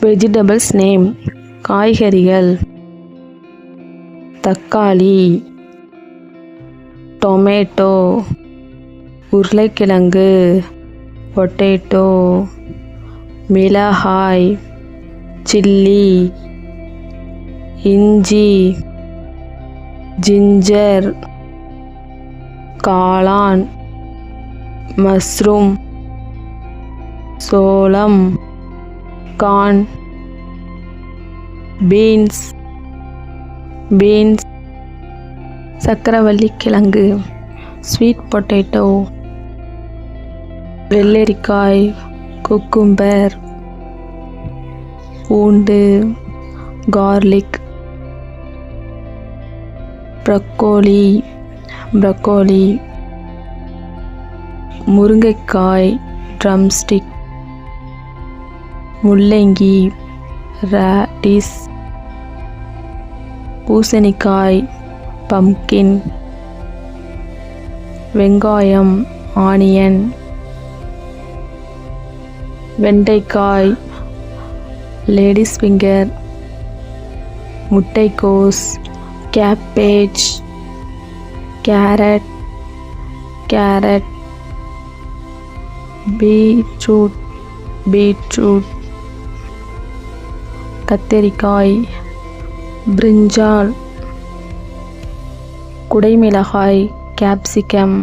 Vegetables name காய்கறிகள். தக்காளி. Tomato உருளைக்கிழங்கு. பொட்டேட்டோ மிளகாய். சில்லி இஞ்சி. ஜிஞ்சர் காளான். மஷ்ரூம் சோளம். கார்ன் பீன்ஸ் பீன்ஸ் சக்கரவள்ளி கிழங்கு ஸ்வீட் பொட்டேட்டோ வெள்ளரிக்காய் குக்கும்பர் பூண்டு கார்லிக் ப்ரக்கோலி ப்ரக்கோலி முருங்கைக்காய் ட்ரம்ஸ்டிக் முள்ளங்கி ரேடிஸ் பூசணிக்காய் பம்கின் வெங்காயம் ஆனியன் வெண்டைக்காய் லேடிஸ் ஃபிங்கர் முட்டைக்கோஸ் cabbage carrot carrot beetroot beetroot கத்தரிக்காய் பிரிஞ்சால் குடைமிளகாய் கேப்சிகம்